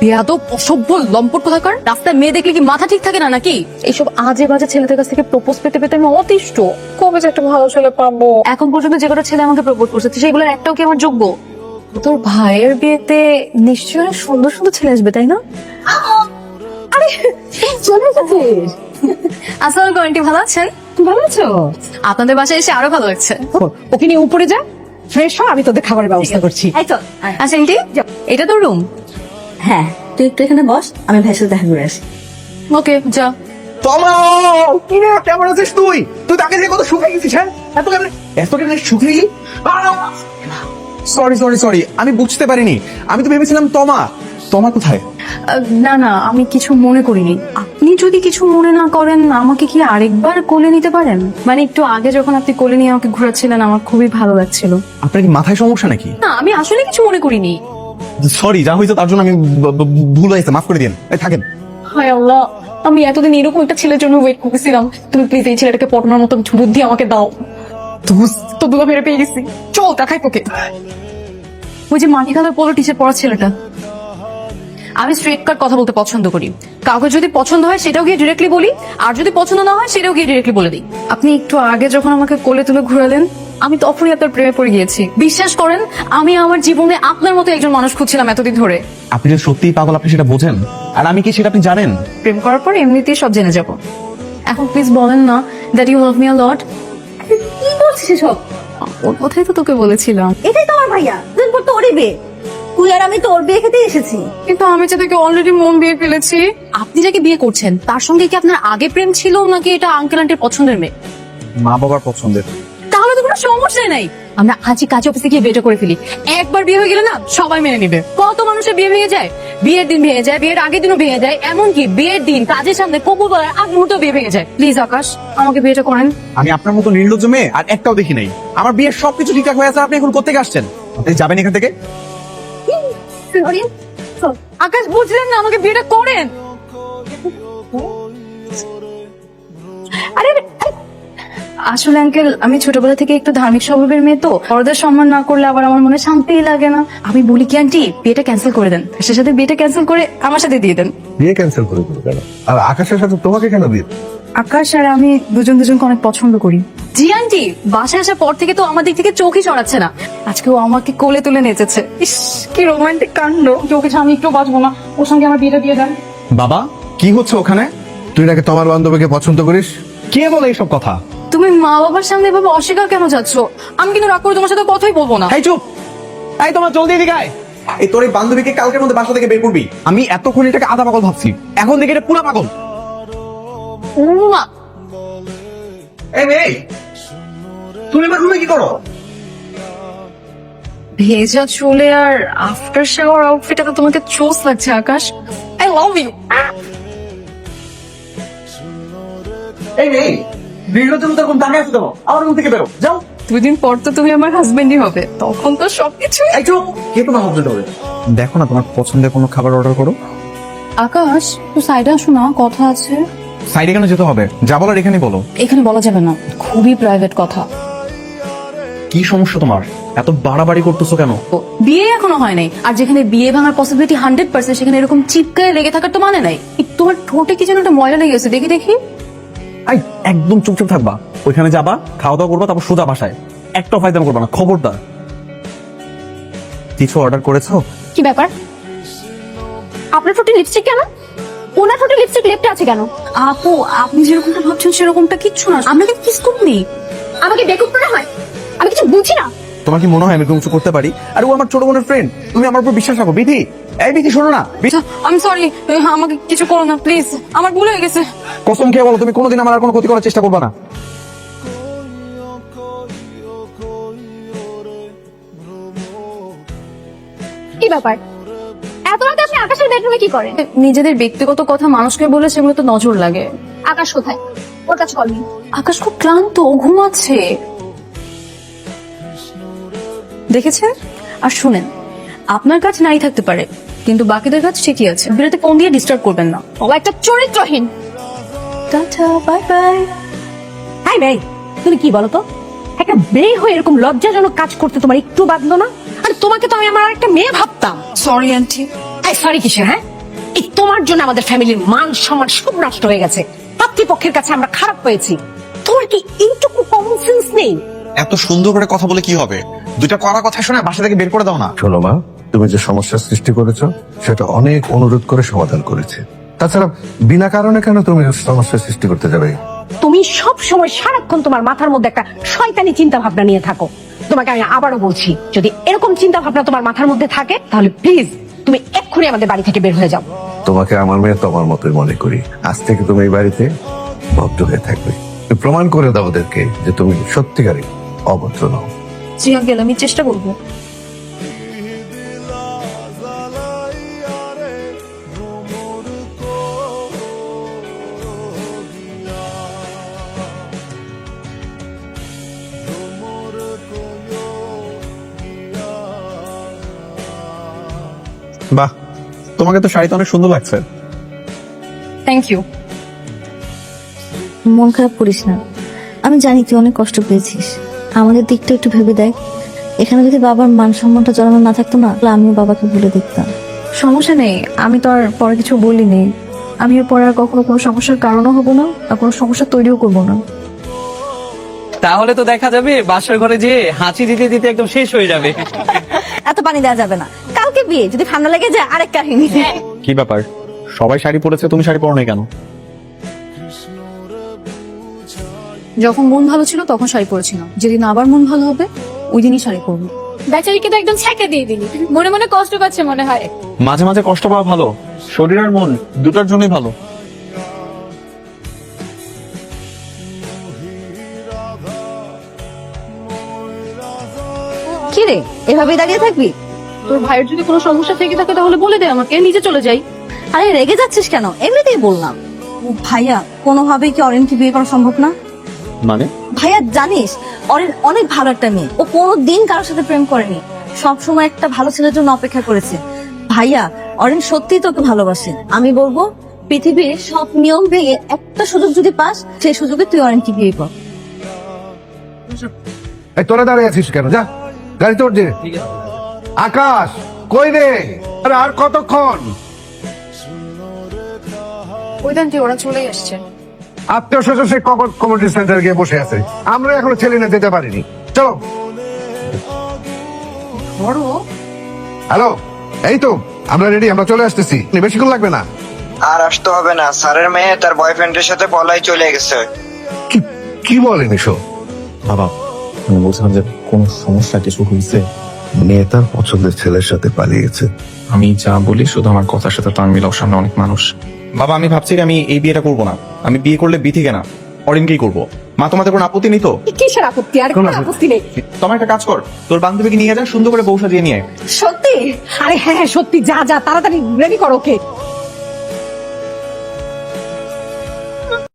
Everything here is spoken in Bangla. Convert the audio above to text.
বেয়াদব অসভ্য লম্পট কোথাকার রাস্তায় মেয়ে দেখলে কি মাথা ঠিক থাকে না নাকি? এইসব আজে বাজে ছেলেদের কাছ থেকে প্রপোজ পেতে পেতে আমি অতিষ্ঠ। কবে যে একটা ভালো ছেলে পাবো? এখন পর্যন্ত যে কটা ছেলে আমাকে প্রপোজ করছে সেগুলোর একটাও কি আমার যোগ্য? তোর ভাইয়ের বিয়েতে নিশ্চয়ই অনেক সুন্দর সুন্দর ছেলে আসবে তাই না? আরে চলে এসেছিস আসসালামু আন্টি ভালো আছেন? ভালো আছো? আপনাদের বাসায় এসে আরও ভালো লাগছে। ওকে নিয়ে উপরে যা ফ্রেশ হ আমি তোদের খাবারের ব্যবস্থা করছি। এই তো আচ্ছা আন্টি এটা তো রুম হ্যাঁ তুই একটু এখানে বস আমি ভাইয়ের সাথে দেখা করে আসি। ওকে যা। তমা কি রে কেমন আছিস তুই? তুই তাকে যে কত শুকিয়ে গেছিস হ্যাঁ? এত কেমন এত কেমন শুকিয়ে গেলি? সরি সরি সরি আমি বুঝতে পারিনি। আমি তো ভেবেছিলাম তমা। তমা কোথায়? না না আমি কিছু মনে করিনি। আপনি যদি কিছু মনে না করেন আমাকে কি আরেকবার কোলে নিতে পারেন? মানে একটু আগে যখন আপনি কোলে নিয়ে আমাকে ঘোরাচ্ছিলেন আমার খুবই ভালো লাগছিল। আপনার কি মাথায় সমস্যা নাকি? না আমি আসলে কিছু মনে করিনি। সরি যা হয়েছে তার জন্য আমি ভুল হয়েছে, মাফ করে দিন এই, থাকেন। হায় আল্লাহ, আমি এতদিন এরকম একটা ছেলের জন্য ওয়েট করতেছিলাম। তুমি প্লিজ এই ছেলেটাকে পটানোর মতো বুদ্ধি আমাকে দাও। তো দুলা ফেরে পেয়ে গেছি। চল, দেখাই তোকে। ওই যে মাটি কালার পোলো টি শার্ট পরা ছেলেটা। আমি স্ট্রেট কাট কথা বলতে পছন্দ করি। কাউকে যদি পছন্দ হয়, সেটাও গিয়ে ডিরেক্টলি বলি। আর যদি পছন্দ না হয়, সেটাও গিয়ে ডিরেক্টলি বলে দিই। আপনি একটু আগে যখন আমাকে কোলে তুলে ঘুরালেন আমি তখনই আপনার প্রেমে পড়ে গিয়েছি। বিশ্বাস করেন আমি আমার জীবনে আপনার মতো একজন মানুষ খুঁজছিলাম এতদিন ধরে। আপনি যে সত্যিই পাগল আপনি সেটা বোঝেন? আর আমি কি সেটা আপনি জানেন? প্রেম করার পর এমনিতেই সব জেনে যাব। এখন প্লিজ বলেন না that you love me a lot কি বলছিস এসব? ওর কথাই তো তোকে বলেছিলাম। এটাই তো আমার ভাইয়া পর তো ওরই বিয়ে। তুই আর আমি তো ওর বিয়ে খেতে এসেছি। কিন্তু আমি যে তাকে অলরেডি মন বিয়ে ফেলেছি। আপনি যাকে বিয়ে করছেন তার সঙ্গে কি আপনার আগে প্রেম ছিল নাকি এটা আঙ্কেল আন্টির পছন্দের মেয়ে? মা বাবার পছন্দের। কোনো সমস্যাই নাই। আমরা আজই কাজ অফিসে গিয়ে বিয়েটা করে ফেলি। একবার বিয়ে হয়ে গেলে না সবাই মেনে নিবে। কত মানুষের বিয়ে ভেঙে যায়? বিয়ের দিন ভেঙে যায় বিয়ের আগের দিনও ভেঙে যায়। এমনকি বিয়ের দিন কাজের সামনে কবুল বলার আগ বিয়ে ভেঙে যায়। প্লিজ আকাশ আমাকে বিয়েটা করেন। আমি আপনার মতো নির্লজ্জ মেয়ে আর একটাও দেখি নাই। আমার বিয়ের সবকিছু ঠিকঠাক হয়ে আছে আপনি এখন কোথেকে আসছেন? আপনি যাবেন এখান থেকে? আকাশ বুঝলেন না আমাকে বিয়েটা করেন? আসলে আঙ্কেল আমি ছোটবেলা থেকে একটু ধার্মিক স্বভাবের মেয়ে তো। বড়দের সম্মান না করলে আবার আমার মনে শান্তিই লাগে না। আমি বলি কি আন্টি বিয়েটা ক্যান্সেল করে দেন। সে সাথে বিয়েটা ক্যান্সেল করে আমার সাথে দিয়ে দেন। বিয়ে ক্যান্সেল করে দিল কেন? আর আকাশের সাথে তোমাকে কেন বিয়ে? আকাশ আর আমি দুজন দুজনকে অনেক পছন্দ করি। জি আন্টি বাসায় আসার পর থেকে তো আমার দিক থেকে চোখই সরাচ্ছে না। আজকে ও আমাকে কোলে তুলে নেচেছে। ইস কি রোমান্টিক কাণ্ড। চোখে আমি একটু বাঁচবো না। ওর সঙ্গে আমার বিয়েটা দিয়ে দেন। বাবা কি হচ্ছে ওখানে? তুই নাকি তোমার বান্ধবীকে পছন্দ করিস? কে বলে এইসব কথা? তুমি মা বাবার সামনে এভাবে অস্বীকার কেন যাচ্ছ? আমি কিন্তু রাগ করে তোমার সাথে কথাই বলব না। এই চুপ! এই তোমার জলদি এদিকে আয়। এই তোর এই বান্ধবীকে কালকের মধ্যে বাসা থেকে বের করবি। আমি এতক্ষণ এটাকে আধা পাগল ভাবছি। এখন দেখে এটা পুরা পাগল। উম্মা, এই মেয়ে! তুমি আমার রুমে কি করো? ভেজা চুলে আর আফটার শাওয়ার আউটফিট তো তোমাকে চোস লাগছে আকাশ। আই লাভ ইউ এই মেয়ে! নির্লজ্জ মতো এরকম দাঁড়িয়ে আছো কেন আমার রুম থেকে বেরো যাও। দুই দিন পর তো তুমি আমার হাজবেন্ডই হবে তখন তো সবকিছু এই চুপ কে তোমার হাজবেন্ড হবে? দেখো না তোমার পছন্দের কোনো খাবার অর্ডার করো। আকাশ তো সাইডে আসো না কথা আছে। সাইডে কেন যেতে হবে? যা বলার এখানে বলো। এখানে বলা যাবে না খুবই প্রাইভেট কথা। কি সমস্যা তোমার? এত বাড়াবাড়ি করতেছো কেন? ও, বিয়ে এখনও হয় নাই আর যেখানে বিয়ে ভাঙার পসিবিলিটি হান্ড্রেড পার্সেন্ট সেখানে এরকম চিপকায় লেগে থাকার তো মানে নাই। এই তোমার ঠোঁটে কি যেন একটা ময়লা লেগে গেছে দেখি দেখি। একদম চুপচাপ থাকবা। ওইখানে যাবা খাওয়া দাওয়া করবা তারপর সোজা বাসায়। একটা ফায়দাম করবা না খবরদার। কিছু অর্ডার করেছ? কি ব্যাপার? আপনার ঠোঁটে লিপস্টিক কেন? ওনার ঠোঁটে লিপস্টিক লেপটে আছে কেন? আপু আপনি যেরকমটা ভাবছেন সেরকমটা কিচ্ছু না। আমরা কিন্তু কিস করিনি আমাকে বেকুব করা হয়? আমি কিছু বুঝি না। তোমার কি মনে হয় আমি কোনো কিছু করতে পারি? আর ও আমার ছোট বোনের ফ্রেন্ড তুমি আমার উপর বিশ্বাস রাখো বিধি। এই বিধি শোনো না। আমি সরি আমাকে কিছু করো না প্লিজ আমার ভুল হয়ে গেছে। কসম খেয়ে বলো তুমি কোনোদিন আমার আর কোনো ক্ষতি করার চেষ্টা করবে না। কি ব্যাপার? এত রাতে আপনি আকাশের বেডরুমে কি করেন? নিজেদের ব্যক্তিগত কথা মানুষকে বলে সেগুলো তো নজর লাগে। আকাশ কোথায়? ওর কাছে কল নেই। আকাশ খুব ক্লান্ত ঘুমাচ্ছে। দেখেছেন? আর শুনেন আপনার কাজ নাই থাকতে পারে কিন্তু বাকিদের কাজ ঠিকই আছে। বিরাতে ফোন দিয়ে ডিস্টার্ব করবেন না। ও একটা চরিত্রহীন। Tata bye bye. হাই ভাই তুমি কি বলো তো? একটা মেয়ে হয়ে এরকম লজ্জাজনক কাজ করতে তোমার একটু বাঁধলো না? আর তোমাকে তো আমি আমার একটা মেয়ে ভাবতাম। সরি আন্টি আই সরি কিসের হ্যাঁ? এই তোমার জন্য আমাদের ফ্যামিলির মান সম্মান সব নষ্ট হয়ে গেছে। পাতৃপক্ষের কাছে আমরা খারাপ হয়েছি। তোমার কি এইটুকু কমন সেন্স নেই? এত সুন্দর করে কথা বলে কি হবে? দুইটা কড়া কথা শুনে বাসা থেকে বের করে দাও না। শোনো মা তুমি যে সমস্যার সৃষ্টি করেছ সেটা অনেক অনুরোধ করে সমাধান করেছে। তাছাড়া বিনা কারণে কেন তুমি সমস্যার সৃষ্টি করতে যাবে? তুমি সব সময় সারাক্ষণ তোমার মাথার মধ্যে একটা শয়তানি চিন্তা ভাবনা নিয়ে থাকো। তোমাকে আমি আবারও বলছি যদি এরকম চিন্তা ভাবনা তোমার মাথার মধ্যে থাকে তাহলে প্লিজ তুমি এক্ষুনি আমাদের বাড়ি থেকে বের হয়ে যাও। তোমাকে আমার মেয়ে তোমার মতোই মনে করি। আজ থেকে তুমি এই বাড়িতে ভদ্র হয়ে থাকবে। প্রমাণ করে দাও ওদেরকে যে তুমি সত্যিকারই অভদ্র নও। জি আঙ্কেল আমি চেষ্টা করব। বাহ তোমাকে তো শাড়িতে অনেক সুন্দর লাগছে। থ্যাংক ইউ মন খারাপ করিস না। আমি জানি তুই অনেক কষ্ট পেয়েছিস। আমাদের দিকটা একটু ভেবে দেখ। এখানে যদি বাবার মান সম্মানটা জড়ানো না থাকতো না তাহলে আমিও বাবাকে ভুলে দেখতাম। সমস্যা নেই। আমি তো আর পরে কিছু বলিনি। আমি এর পরে আর কখনো কোনো সমস্যার কারণও হব না আর কোনো সমস্যা তৈরিও করব না। তাহলে তো দেখা যাবে বাসার ঘরে যে হাঁচি দিতে দিতে একদম শেষ হয়ে যাবে। এত পানি দেওয়া যাবে না। কালকে বিয়ে যদি ঠান্ডা লেগে যায় আরেক কাহিনী। কি ব্যাপার? সবাই শাড়ি পরেছে তুমি শাড়ি পরো নাই কেন? যখন মন ভালো ছিল তখন শাড়ি পরেছিলাম। যেদিন আবার মন ভালো হবে ওই দিনই শাড়ি পরবো। বেচারিকে তো একদম ছ্যাঁকে দিয়ে দিলি। মনে মনে কষ্ট পাচ্ছে মনে হয়। মাঝে মাঝে কষ্ট পাওয়া ভালো। শরীর আর মন দুটার জন্যই ভালো। কি রে এভাবেই দাঁড়িয়ে থাকবি? তোর ভাইয়ের যদি কোনো সমস্যা থেকে থাকে তাহলে বলে দে আমাকে নিজে চলে যাই। আরে রেগে যাচ্ছিস কেন? এমনিতেই বললাম। ভাইয়া কোনোভাবেই কি অরেনকে বিয়ে করা সম্ভব না? মানে? ভাইয়া জানিস অরেন অনেক ভালো একটা মেয়ে। ও কোনো দিন কারোর সাথে প্রেম করেনি। সবসময় একটা ভালো ছেলের জন্য অপেক্ষা করেছে। ভাইয়া অরেন সত্যিই তোকে ভালোবাসে। আমি বলব পৃথিবীর সব নিয়ম ভেঙে একটা সুযোগ যদি পাস সেই সুযোগে তুই অরেনকে বিয়ে কর। এই তোরা দাঁড়িয়ে আছিস কেন? যা গাড়ি তোর যে আকাশ কই রে? আর কতক্ষণ? ওই দেন যে ওরা চলে এসছে আত্মীয় স্বজন সে কমিউনিটি সেন্টার গিয়ে বসে আছে। আমরা এখনও ছেলে না যেতে পারিনি। চলো। হ্যালো? এই তো আমরা রেডি আমরা চলে আসতেছি। বেশিক্ষণ লাগবে না। আর আসতে হবে না স্যারের মেয়ে তার বয়ফ্রেন্ডের সাথে পলাই চলে গেছে। কি কি বলেন এসব? বাবা আমি বলছিলাম যে কোন সমস্যা কিছু হয়েছে? মেয়ে তার পছন্দের ছেলের সাথে পালিয়েছে। আমি যা বলি শুধু আমার কথার সাথে তাল মিলাও সামনে অনেক মানুষ। বাবা আমি ভাবছি যে আমি এই বিয়েটা করব না। আমি বিয়ে করলে বিথিকে না অরিনকেই করব। মা তোমাদের কোনো আপত্তি নেই তো? কিসের আপত্তি? আর কোনো আপত্তি নেই। তোমার একটা কাজ কর। তোর বান্ধবীকে নিয়ে যা সুন্দর করে বউ সাজিয়ে নিয়ে সত্যি? আরে হ্যাঁ হ্যাঁ সত্যি যা যা তাড়াতাড়ি রেডি করো ওকে।